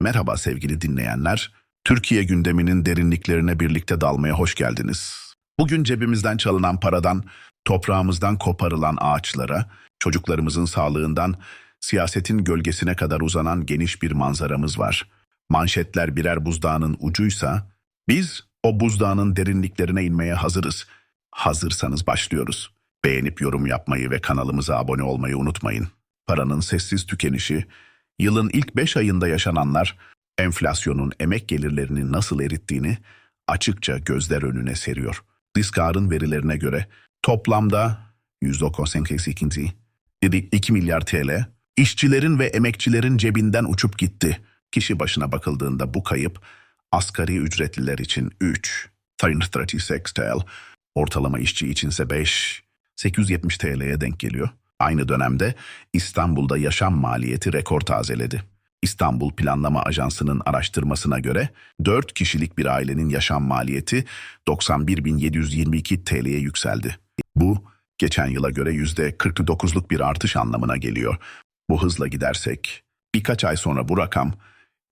Merhaba sevgili dinleyenler. Türkiye gündeminin derinliklerine birlikte dalmaya hoş geldiniz. Bugün cebimizden çalınan paradan, toprağımızdan koparılan ağaçlara, çocuklarımızın sağlığından, siyasetin gölgesine kadar uzanan geniş bir manzaramız var. Manşetler birer buzdağının ucuysa, biz o buzdağının derinliklerine inmeye hazırız. Hazırsanız başlıyoruz. Beğenip yorum yapmayı ve kanalımıza abone olmayı unutmayın. Paranın sessiz tükenişi, yılın ilk 5 ayında yaşananlar, enflasyonun emek gelirlerini nasıl erittiğini açıkça gözler önüne seriyor. Diskar'ın verilerine göre toplamda %98 2 milyar TL işçilerin ve emekçilerin cebinden uçup gitti. Kişi başına bakıldığında bu kayıp asgari ücretliler için 3, 36 TL, ortalama işçi içinse 5, 870 TL'ye denk geliyor. Aynı dönemde İstanbul'da yaşam maliyeti rekor tazeledi. İstanbul Planlama Ajansı'nın araştırmasına göre 4 kişilik bir ailenin yaşam maliyeti 91.722 TL'ye yükseldi. Bu geçen yıla göre %49'luk bir artış anlamına geliyor. Bu hızla gidersek birkaç ay sonra bu rakam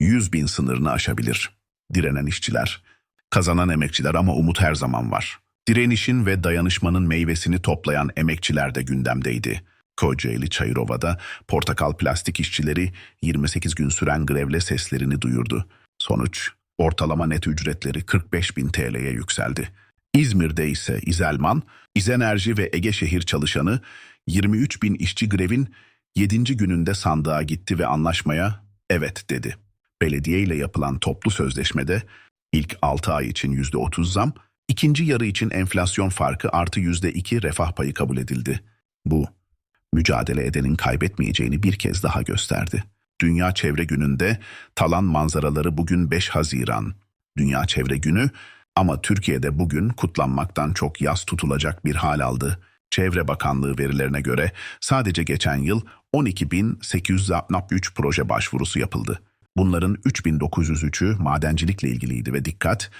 100 bin sınırını aşabilir. Direnen işçiler, kazanan emekçiler ama umut her zaman var. Direnişin ve dayanışmanın meyvesini toplayan emekçiler de gündemdeydi. Kocaeli Çayırova'da portakal plastik işçileri 28 gün süren grevle seslerini duyurdu. Sonuç, ortalama net ücretleri 45 bin TL'ye yükseldi. İzmir'de ise İzelman, İzenerji ve Ege Şehir çalışanı 23 bin işçi grevin 7. gününde sandığa gitti ve anlaşmaya evet dedi. Belediye ile yapılan toplu sözleşmede ilk 6 ay için %30 zam, ikinci yarı için enflasyon farkı artı %2 refah payı kabul edildi. Bu, mücadele edenin kaybetmeyeceğini bir kez daha gösterdi. Dünya Çevre Günü'nde talan manzaraları bugün 5 Haziran. Dünya Çevre Günü ama Türkiye'de bugün kutlanmaktan çok yaz tutulacak bir hal aldı. Çevre Bakanlığı verilerine göre sadece geçen yıl 12.863 proje başvurusu yapıldı. Bunların 3.903'ü madencilikle ilgiliydi ve dikkat,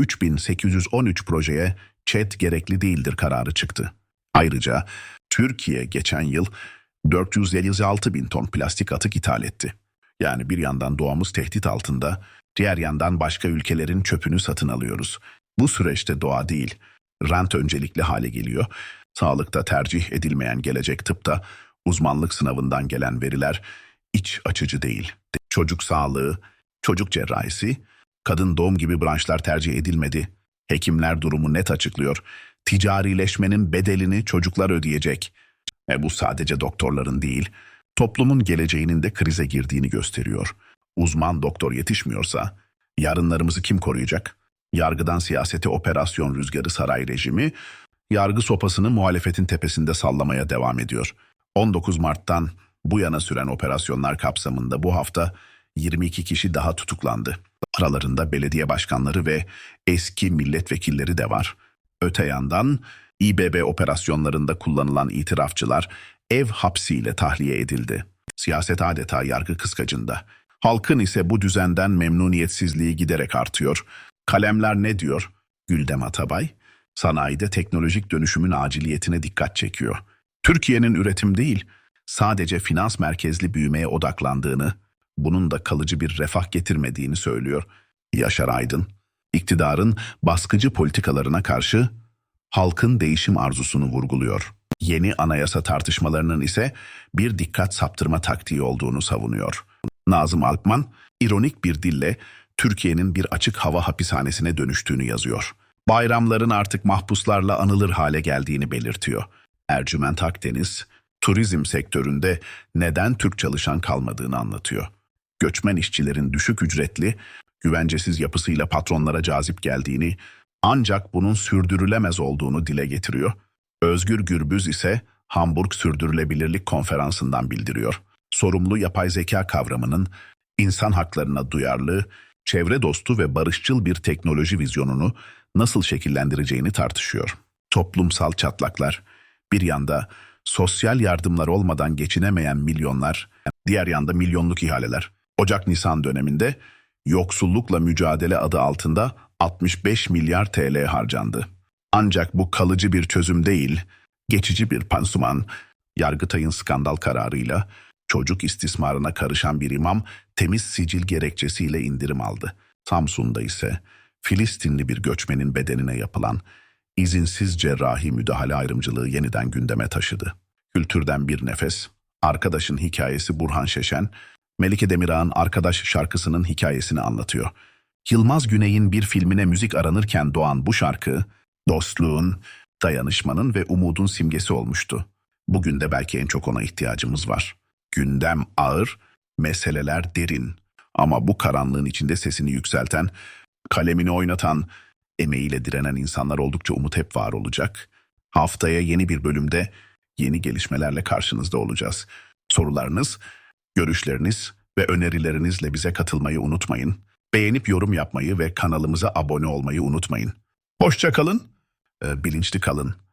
3.813 projeye ÇED gerekli değildir kararı çıktı. Ayrıca Türkiye geçen yıl 456 bin ton plastik atık ithal etti. Yani bir yandan doğamız tehdit altında, diğer yandan başka ülkelerin çöpünü satın alıyoruz. Bu süreçte doğa değil, rant öncelikli hale geliyor. Sağlıkta tercih edilmeyen gelecek tıpta uzmanlık sınavından gelen veriler iç açıcı değil. Çocuk sağlığı, çocuk cerrahisi, kadın doğum gibi branşlar tercih edilmedi. Hekimler durumu net açıklıyor. Ticarileşmenin bedelini çocuklar ödeyecek. E bu sadece doktorların değil, toplumun geleceğinin de krize girdiğini gösteriyor. Uzman doktor yetişmiyorsa yarınlarımızı kim koruyacak? Yargıdan siyasete operasyon rüzgarı saray rejimi, yargı sopasını muhalefetin tepesinde sallamaya devam ediyor. 19 Mart'tan bu yana süren operasyonlar kapsamında bu hafta 22 kişi daha tutuklandı. Aralarında belediye başkanları ve eski milletvekilleri de var. Öte yandan İBB operasyonlarında kullanılan itirafçılar ev hapsiyle tahliye edildi. Siyaset adeta yargı kıskacında. Halkın ise bu düzenden memnuniyetsizliği giderek artıyor. Kalemler ne diyor? Güldem Atabay, sanayide teknolojik dönüşümün aciliyetine dikkat çekiyor. Türkiye'nin üretim değil, sadece finans merkezli büyümeye odaklandığını, bunun da kalıcı bir refah getirmediğini söylüyor. Yaşar Aydın, iktidarın baskıcı politikalarına karşı halkın değişim arzusunu vurguluyor. Yeni anayasa tartışmalarının ise bir dikkat saptırma taktiği olduğunu savunuyor. Nazım Alpman, ironik bir dille Türkiye'nin bir açık hava hapishanesine dönüştüğünü yazıyor. Bayramların artık mahpuslarla anılır hale geldiğini belirtiyor. Ercüment Akdeniz, turizm sektöründe neden Türk çalışan kalmadığını anlatıyor. Göçmen işçilerin düşük ücretli, güvencesiz yapısıyla patronlara cazip geldiğini, ancak bunun sürdürülemez olduğunu dile getiriyor. Özgür Gürbüz ise Hamburg Sürdürülebilirlik Konferansı'ndan bildiriyor. Sorumlu yapay zeka kavramının insan haklarına duyarlı, çevre dostu ve barışçıl bir teknoloji vizyonunu nasıl şekillendireceğini tartışıyor. Toplumsal çatlaklar, bir yanda sosyal yardımlar olmadan geçinemeyen milyonlar, diğer yanda milyonluk ihaleler. Ocak-Nisan döneminde yoksullukla mücadele adı altında 65 milyar TL harcandı. Ancak bu kalıcı bir çözüm değil, geçici bir pansuman, Yargıtay'ın skandal kararıyla Çocuk istismarına karışan bir imam temiz sicil gerekçesiyle indirim aldı. Samsun'da ise Filistinli bir göçmenin bedenine yapılan izinsiz cerrahi müdahale ayrımcılığı yeniden gündeme taşıdı. Kültürden bir nefes, arkadaşın hikayesi Burhan Şeşen, Melike Demirağ'ın Arkadaş şarkısının hikayesini anlatıyor. Yılmaz Güney'in bir filmine müzik aranırken doğan bu şarkı, dostluğun, dayanışmanın ve umudun simgesi olmuştu. Bugün de belki en çok ona ihtiyacımız var. Gündem ağır, meseleler derin. Ama bu karanlığın içinde sesini yükselten, kalemini oynatan, emeğiyle direnen insanlar oldukça umut hep var olacak. Haftaya yeni bir bölümde yeni gelişmelerle karşınızda olacağız. Sorularınız, görüşleriniz ve önerilerinizle bize katılmayı unutmayın. Beğenip yorum yapmayı ve kanalımıza abone olmayı unutmayın. Hoşça kalın, e, bilinçli kalın